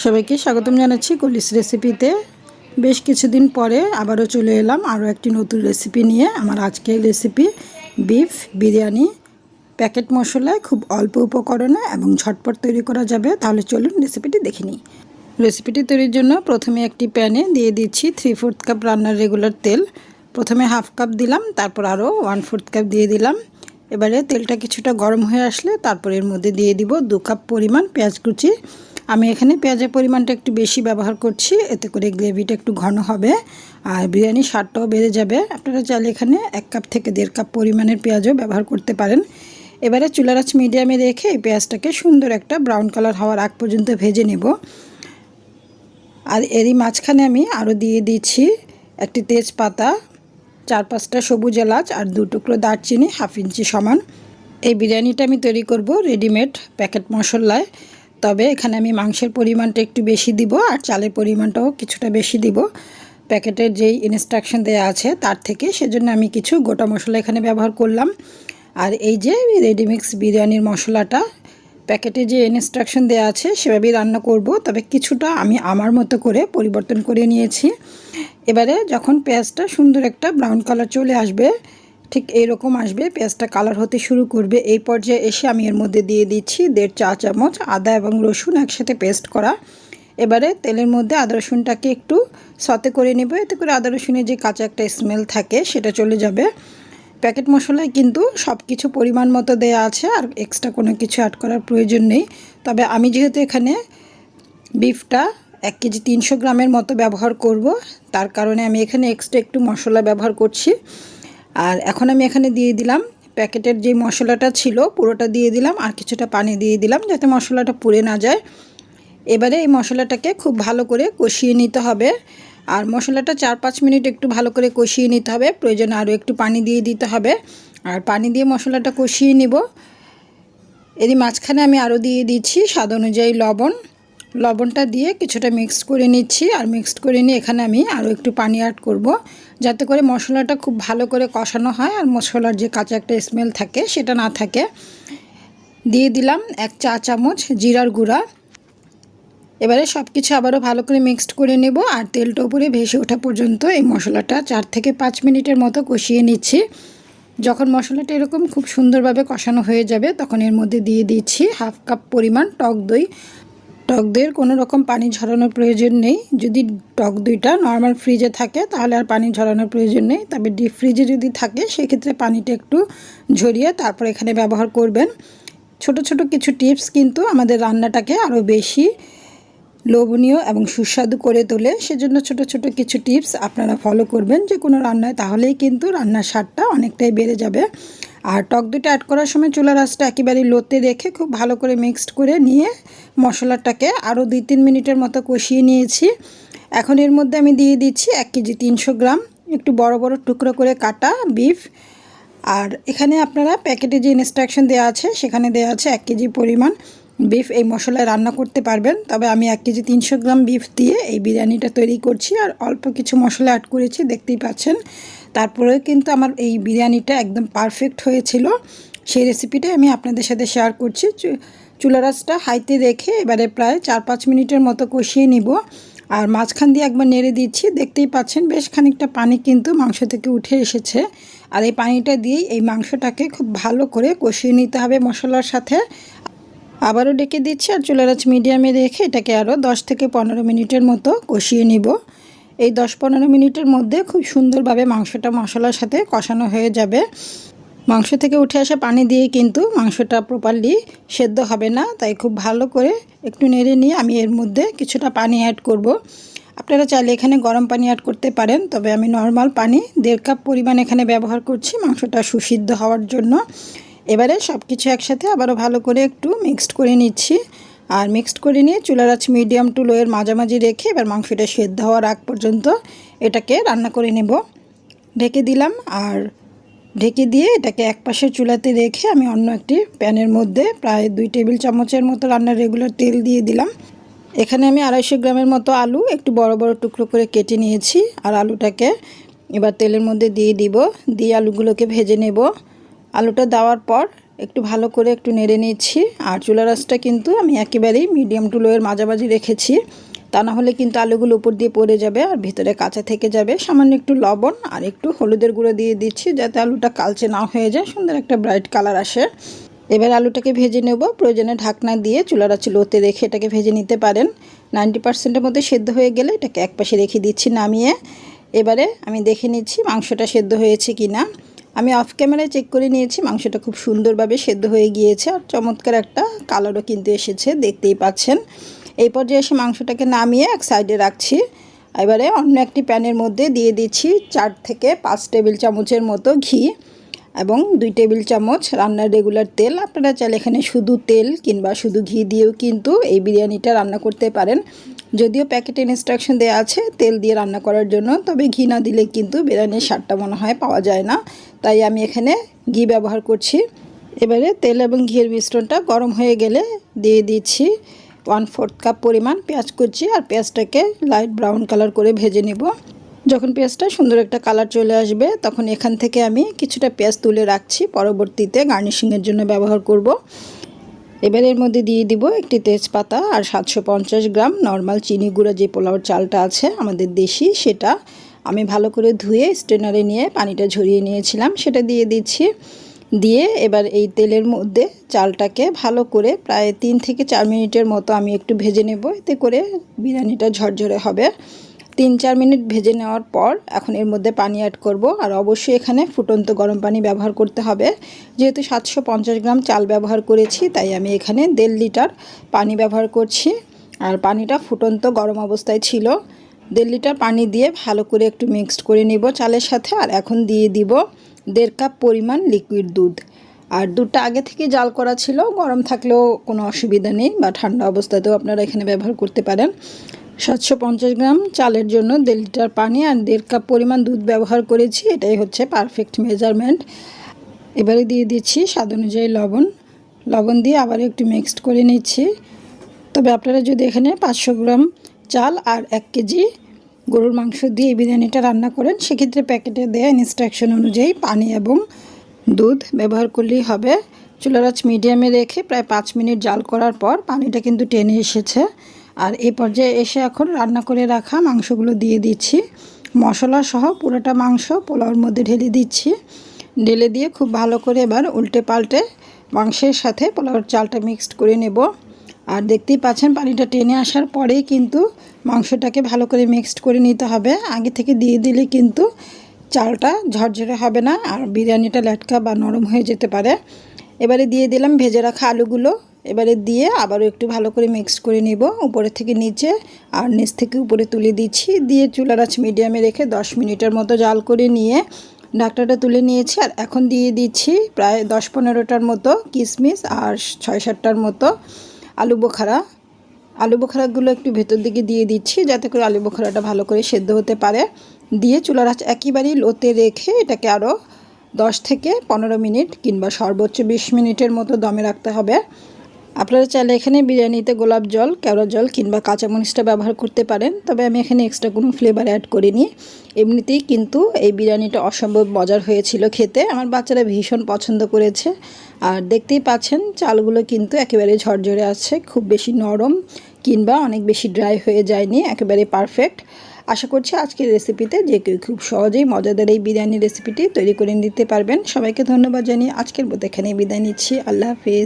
সবাইকে স্বাগতম জানাচ্ছি কলিস রেসিপিতে। বেশ কিছুদিন পরে আবারও চলে এলাম আরও একটি নতুন রেসিপি নিয়ে। আমার আজকের রেসিপি বিফ বিরিয়ানি। প্যাকেট মশলায় খুব অল্প উপকরণে এবং ঝটপট তৈরি করা যাবে। তাহলে চলুন রেসিপিটি দেখে নিই। রেসিপিটি তৈরির জন্য প্রথমে একটি প্যানে দিয়ে দিচ্ছি থ্রি ফোর্থ কাপ রান্নার রেগুলার তেল। প্রথমে হাফ কাপ দিলাম, তারপর আরও ওয়ান ফোর্থ কাপ দিয়ে দিলাম। এবারে তেলটা কিছুটা গরম হয়ে আসলে তারপর এর মধ্যে দিয়ে দিব দু কাপ পরিমাণ পেঁয়াজ কুচি। আমি এখানে পেঁয়াজের পরিমাণটা একটু বেশি ব্যবহার করছি, এতে করে গ্রেভিটা একটু ঘন হবে। আর বিরিয়ানির স্বাদটাও বেড়ে যাবে। আপনারা চাইলে এখানে এক কাপ থেকে দেড় কাপ পরিমাণের পেঁয়াজও ব্যবহার করতে পারেন। এবারে চুলার আঁচ মিডিয়ামে রেখে এই পেঁয়াজটাকে সুন্দর একটা ব্রাউন কালার হওয়ার আগ পর্যন্ত ভেজে নেব। আর এরই মাঝখানে আমি আরও দিয়ে দিচ্ছি একটি তেজপাতা, চার পাঁচটা সবুজ এলাচ আর দু টুকরো দারচিনি, হাফ ইঞ্চি সমান। এই বিরিয়ানিটা আমি তৈরি করব রেডিমেড প্যাকেট মশলায়। তবে এখানে আমি মাংসের পরিমাণটা একটু বেশি দিব আর চালের পরিমাণটাও কিছুটা বেশি দিব। প্যাকেটের যেই ইনস্ট্রাকশন দেওয়া আছে তার থেকে সেজন্য আমি কিছু গোটা মশলা এখানে ব্যবহার করলাম। আর এই যে রেডিমিক্স বিরিয়ানির মশলাটা, প্যাকেটে যে ইনস্ট্রাকশন দেওয়া আছে সেভাবেই রান্না করব, তবে কিছুটা আমি আমার মতো করে পরিবর্তন করে নিয়েছি। এবারে যখন পেঁয়াজটা সুন্দর একটা ব্রাউন কালার চলে আসবে ঠিক এইরকম আসবে, পেঁয়াজটা কালার হতে শুরু করবে। এই পর্যায়ে এসে আমি এর মধ্যে দিয়ে দিচ্ছি দেড় চা চামচ আদা এবং রসুন একসাথে পেস্ট করা। এবারে তেলের মধ্যে আদা রসুনটাকে একটু সতে করে নেব। এতে করে আদা রসুনের যে কাঁচা একটা স্মেল থাকে সেটা চলে যাবে। প্যাকেট মশলায় কিন্তু সব কিছু পরিমাণ মতো দেয়া আছে আর এক্সট্রা কোনো কিছু অ্যাড করার প্রয়োজন নেই। তবে আমি যেহেতু এখানে বিফটা এক কেজি তিনশো গ্রামের মতো ব্যবহার করব, তার কারণে আমি এখানে এক্সট্রা একটু মশলা ব্যবহার করছি। আর এখন আমি এখানে দিয়ে দিলাম প্যাকেটের যে মশলাটা ছিল, পুরোটা দিয়ে দিলাম আর কিছুটা পানি দিয়ে দিলাম যাতে মশলাটা পুড়ে না যায়। এবারে এই মশলাটাকে খুব ভালো করে কষিয়ে নিতে হবে। আর মশলাটা চার পাঁচ মিনিট একটু ভালো করে কষিয়ে নিতে হবে। প্রয়োজনে আরও একটু পানি দিয়ে দিতে হবে। আর পানি দিয়ে মশলাটা কষিয়ে নিব। এরই মাঝখানে আমি আরও দিয়ে দিচ্ছি স্বাদ অনুযায়ী লবণ। লবণটা দিয়ে কিছুটা মিক্সড করে নিচ্ছি। আর মিক্সড করে নিয়ে এখানে আমি আরও একটু পানি অ্যাড করব। যাতে করে মশলাটা খুব ভালো করে কষানো হয় আর মশলার যে কাঁচা একটা স্মেল থাকে সেটা না থাকে। দিয়ে দিলাম এক চা চামচ জিরার গুঁড়া। এবারে সব কিছু আবারও ভালো করে মিক্সড করে নেব আর তেলটা উপরে ভেসে ওঠা পর্যন্ত এই মশলাটা চার থেকে পাঁচ মিনিটের মতো কষিয়ে নিচ্ছি। যখন মশলাটা এরকম খুব সুন্দরভাবে কষানো হয়ে যাবে তখন এর মধ্যে দিয়ে দিচ্ছি হাফ কাপ পরিমাণ টক দই। টক দইয়ের কোনো রকম পানি ঝরানোর প্রয়োজন নেই। যদি টক দইটা নর্মাল ফ্রিজে থাকে, তাহলে আর পানি ঝরানোর প্রয়োজন নেই। তবে ডিপ ফ্রিজে যদি থাকে, সেক্ষেত্রে পানিটা একটু ঝরিয়ে তারপর এখানে ব্যবহার করবেন। ছোট ছোট কিছু টিপস কিন্তু আমাদের রান্নাটাকে আরও বেশি লোভনীয় এবং সুস্বাদু করে তোলে। সেজন্য ছোট ছোট কিছু টিপস আপনারা ফলো করবেন যে কোনো রান্নায়, তাহলেই কিন্তু রান্নার স্বাদটা অনেকটাই বেড়ে যাবে। আর টক দুটো অ্যাড করার সময় চুলা রাসটা একেবারে লোতে রেখে খুব ভালো করে মিক্সড করে নিয়ে মশলাটাকে আরও দুই তিন মিনিটের মতো কষিয়ে নিয়েছি। এখন এর মধ্যে আমি দিয়ে দিচ্ছি এক কেজি তিনশো গ্রাম একটু বড় বড় টুকরো করে কাটা বিফ আর এখানে আপনারা প্যাকেটে যে ইনস্ট্রাকশন দেওয়া আছে, সেখানে দেওয়া আছে এক কেজি পরিমাণ বিফ এই মশলায় রান্না করতে পারবেন। তবে আমি এক কেজি তিনশো গ্রাম বিফ দিয়ে এই বিরিয়ানিটা তৈরি করছি। আর অল্প কিছু মশলা অ্যাড করেছি, দেখতেই পাচ্ছেন। তারপরেও কিন্তু আমার এই বিরিয়ানিটা একদম পারফেক্ট হয়েছিল। সেই রেসিপিটাই আমি আপনাদের সাথে শেয়ার করছি। চুলা রাসটা হাইতে রেখে এবারে প্রায় চার পাঁচ মিনিটের মতো কষিয়ে নিব। আর মাঝখান দিয়ে একবার নেড়ে দিচ্ছি। দেখতেই পাচ্ছেন বেশ খানিকটা পানি কিন্তু মাংস থেকে উঠে এসেছে। আর এই পানিটা দিয়েই এই মাংসটাকে খুব ভালো করে কষিয়ে নিতে হবে মশলার সাথে। আবারও ডেকে দিচ্ছি আর চুলার আঁচ মিডিয়ামে রেখে এটাকে আরও দশ থেকে পনেরো মিনিটের মতো কষিয়ে নিব। এই দশ পনেরো মিনিটের মধ্যে খুব সুন্দরভাবে মাংসটা মশলার সাথে কষানো হয়ে যাবে। মাংস থেকে উঠে আসা পানি দিয়ে কিন্তু মাংসটা প্রপারলি সেদ্ধ হবে না, তাই খুব ভালো করে একটু নেড়ে নিয়ে আমি এর মধ্যে কিছুটা পানি অ্যাড করব। আপনারা চাইলে এখানে গরম পানি অ্যাড করতে পারেন, তবে আমি নর্মাল পানি, দেড় কাপ পরিমাণ এখানে ব্যবহার করছি মাংসটা সুসিদ্ধ হওয়ার জন্য। এবারে সব কিছু একসাথে আবারও ভালো করে একটু মিক্সড করে নিচ্ছি। আর মিক্সড করে নিয়ে চুলার আছে মিডিয়াম টু লোয়ের মাঝামাঝি রেখে এবার মাংসটা সেদ্ধ হওয়ার আগ পর্যন্ত এটাকে রান্না করে নেব। ঢেকে দিলাম আর ঢেকে দিয়ে এটাকে এক পাশে চুলাতে রেখে আমি অন্য একটি প্যানের মধ্যে প্রায় দুই টেবিল চামচের মতো রান্নার রেগুলার তেল দিয়ে দিলাম। এখানে আমি আড়াইশো গ্রামের মতো আলু একটু বড় বড় টুকরো করে কেটে নিয়েছি আর আলুটাকে এবার তেলের মধ্যে দিয়ে দিব। দিয়ে আলুগুলোকে ভেজে নেব। আলুটা দেওয়ার পর একটু ভালো করে একটু নেড়ে নিচ্ছি। আর চুলা রাসটা কিন্তু আমি একেবারেই মিডিয়াম টু লোয়ের মাঝামাঝি রেখেছি। তা না হলে কিন্তু আলুগুলো উপর দিয়ে পড়ে যাবে আর ভিতরে কাঁচা থেকে যাবে। সামান্য একটু লবণ আর একটু হলুদের গুঁড়ো দিয়ে দিচ্ছি যাতে আলুটা কালচে না হয়ে যায়, সুন্দর একটা ব্রাইট কালার আসে। এবার আলুটাকে ভেজে নেব। প্রয়োজনে ঢাকনা দিয়ে চুলার আছে লোতে রেখে এটাকে ভেজে নিতে পারেন। নাইনটি পার্সেন্টের মধ্যে সেদ্ধ হয়ে গেলে এটাকে এক পাশে রেখে দিচ্ছি নামিয়ে। এবারে আমি দেখে নিচ্ছি মাংসটা সেদ্ধ হয়েছে কি না আমি অফ ক্যামেরায় চেক করে নিয়েছি, মাংসটা খুব সুন্দরভাবে সেদ্ধ হয়ে গিয়েছে আর চমৎকার একটা কালারও কিন্তু এসেছে, দেখতেই পাচ্ছেন। এই পর্যায়ে এসে মাংসটাকে নামিয়ে এক সাইডে রাখছি। এবারে অন্য একটি প্যানের মধ্যে দিয়ে দিচ্ছি চার থেকে পাঁচ টেবিল চামচের মতো ঘি। এবং দুই টেবিল চামচ রান্নার রেগুলার তেল। আপনারা চাইলে এখানে শুধু তেল কিংবা শুধু ঘি দিয়েও কিন্তু এই বিরিয়ানিটা রান্না করতে পারেন। যদিও প্যাকেটে ইনস্ট্রাকশন দেওয়া আছে তেল দিয়ে রান্না করার জন্য, তবে ঘি না দিলে কিন্তু বিরিয়ানির স্বাদটা মনে হয় পাওয়া যায় না। তাই আমি এখানে ঘি ব্যবহার করছি। এবারে তেল এবং ঘিয়ের মিশ্রণটা গরম হয়ে গেলে দিয়ে দিচ্ছি ওয়ান ফোর্থ কাপ পরিমাণ পেঁয়াজ কুচি। আর পেঁয়াজটাকে লাইট ব্রাউন কালার করে ভেজে নেব। যখন পেঁয়াজটা সুন্দর একটা কালার চলে আসবে, তখন এখান থেকে আমি কিছুটা পেঁয়াজ তুলে রাখছি। পরবর্তীতে গার্নিশিংয়ের জন্য ব্যবহার করব। এবার এর মধ্যে দিয়ে দিব একটি তেজপাতা আর সাতশো পঞ্চাশ গ্রাম নর্মাল চিনি গুঁড়া যে পোলাওর চালটা আছে, আমাদের দেশি সেটা। আমি ভালো করে ধুয়ে স্ট্রেনারে নিয়ে পানিটা ঝরিয়ে নিয়েছিলাম, সেটা দিয়ে দিচ্ছি। দিয়ে এবার এই তেলের মধ্যে চালটাকে ভালো করে প্রায় তিন থেকে চার মিনিটের মতো আমি একটু ভেজে নেব, এতে করে বিরিয়ানিটা ঝরঝরে হবে। তিন চার মিনিট ভেজে নেওয়ার পর এখন এর মধ্যে পানি অ্যাড করব। আর অবশ্যই এখানে ফুটন্ত গরম পানি ব্যবহার করতে হবে। যেহেতু সাতশো পঞ্চাশ গ্রাম চাল ব্যবহার করেছি, তাই আমি এখানে দেড় লিটার পানি ব্যবহার করছি। আর পানিটা ফুটন্ত গরম অবস্থায় ছিল। দেড় লিটার পানি দিয়ে ভালো করে একটু মিক্সড করে নিব চালের সাথে। আর এখন দিয়ে দিব দেড় কাপ পরিমাণ লিকুইড দুধ। আর দুধটা আগে থেকে জাল করা ছিল, গরম থাকলেও কোনো অসুবিধা নেই বা ঠান্ডা অবস্থাতেও আপনারা এখানে ব্যবহার করতে পারেন। সাতশো পঞ্চাশ গ্রাম চালের জন্য দেড় লিটার পানি আর দেড় কাপ পরিমাণ দুধ ব্যবহার করেছি। এটাই হচ্ছে পারফেক্ট মেজারমেন্ট এবারে দিয়ে দিচ্ছি স্বাদ অনুযায়ী লবণ। লবণ দিয়ে আবার একটু মিক্সড করে নিচ্ছি। তবে আপনারা যদি এখানে পাঁচশো গ্রাম চাল আর এক কেজি গরুর মাংস দিয়ে এই বিরিয়ানিটা রান্না করেন, সেক্ষেত্রে প্যাকেটে দেওয়া ইনস্ট্রাকশন অনুযায়ী পানি এবং দুধ ব্যবহার করলেই হবে। চুলার আঁচ মিডিয়ামে রেখে প্রায় পাঁচ মিনিট জাল করার পর পানিটা কিন্তু টেনে এসেছে। আর এই পর্যায়ে এসে এখন রান্না করে রাখা মাংসগুলো দিয়ে দিচ্ছি। মশলা সহ পুরোটা মাংস পোলাওর মধ্যে ঢেলে দিচ্ছি। ঢেলে দিয়ে খুব ভালো করে এবার উল্টে পাল্টে মাংসের সাথে পোলাওর চালটা মিক্সড করে নেব। আর দেখতেই পাচ্ছেন পানিটা টেনে আসার পরেই কিন্তু মাংসটাকে ভালো করে মিক্সড করে নিতে হবে। আগে থেকে দিয়ে দিলে কিন্তু চালটা ঝরঝরে হবে না আর বিরিয়ানিটা লেটকা বা নরম হয়ে যেতে পারে। এবারে দিয়ে দিলাম ভেজে রাখা আলুগুলো। এবারে দিয়ে আবারও একটু ভালো করে মিক্সড করে নিব। উপরে থেকে নিচে আর নিচ থেকে উপরে তুলে দিচ্ছি। দিয়ে চুলার আঁচ মিডিয়ামে রেখে 10 মিনিটের মতো জাল করে নিয়ে ডাকটাটা তুলে নিয়েছি। আর এখন দিয়ে দিচ্ছি প্রায় দশ পনেরোটার মতো কিশমিশ আর ছয় সাতটার মতো আলু বোখারা। আলু বোখারাগুলো একটু ভেতর দিকে দিয়ে দিচ্ছি যাতে করে আলু বোখারাটা ভালো করে সেদ্ধ হতে পারে। দিয়ে চুলার আঁচ একেবারেই লোতে রেখে এটাকে আরও দশ থেকে পনেরো মিনিট কিংবা সর্বোচ্চ বিশ মিনিটের মতো দমে রাখতে হবে। আপনারা চাইলে এখানে বিরিয়ানিতে গোলাপ জল, কেওড়া জল কিংবা কাঁচামরিচটা ব্যবহার করতে পারেন। তবে আমি এখানে এক্সট্রা কোনো ফ্লেভার অ্যাড করিনি। এমনিতেই কিন্তু এই বিরিয়ানিটা অসম্ভব মজার হয়েছিল খেতে। আমার বাচ্চারা ভীষণ পছন্দ করেছে। আর দেখতেই পাচ্ছেন, চালগুলো কিন্তু একেবারে ঝরঝরে আছে, খুব বেশি নরম কিংবা অনেক বেশি ড্রাই হয়ে যায়নি, একেবারে পারফেক্ট আশা করছি আজকের রেসিপিতে যে কেউ খুব সহজেই মজাদার এই বিরিয়ানি রেসিপিটি তৈরি করে নিতে পারবেন। সবাইকে ধন্যবাদ জানিয়ে আজকের মতো এখানে বিদায় নিচ্ছি। আল্লাহ হাফিজ।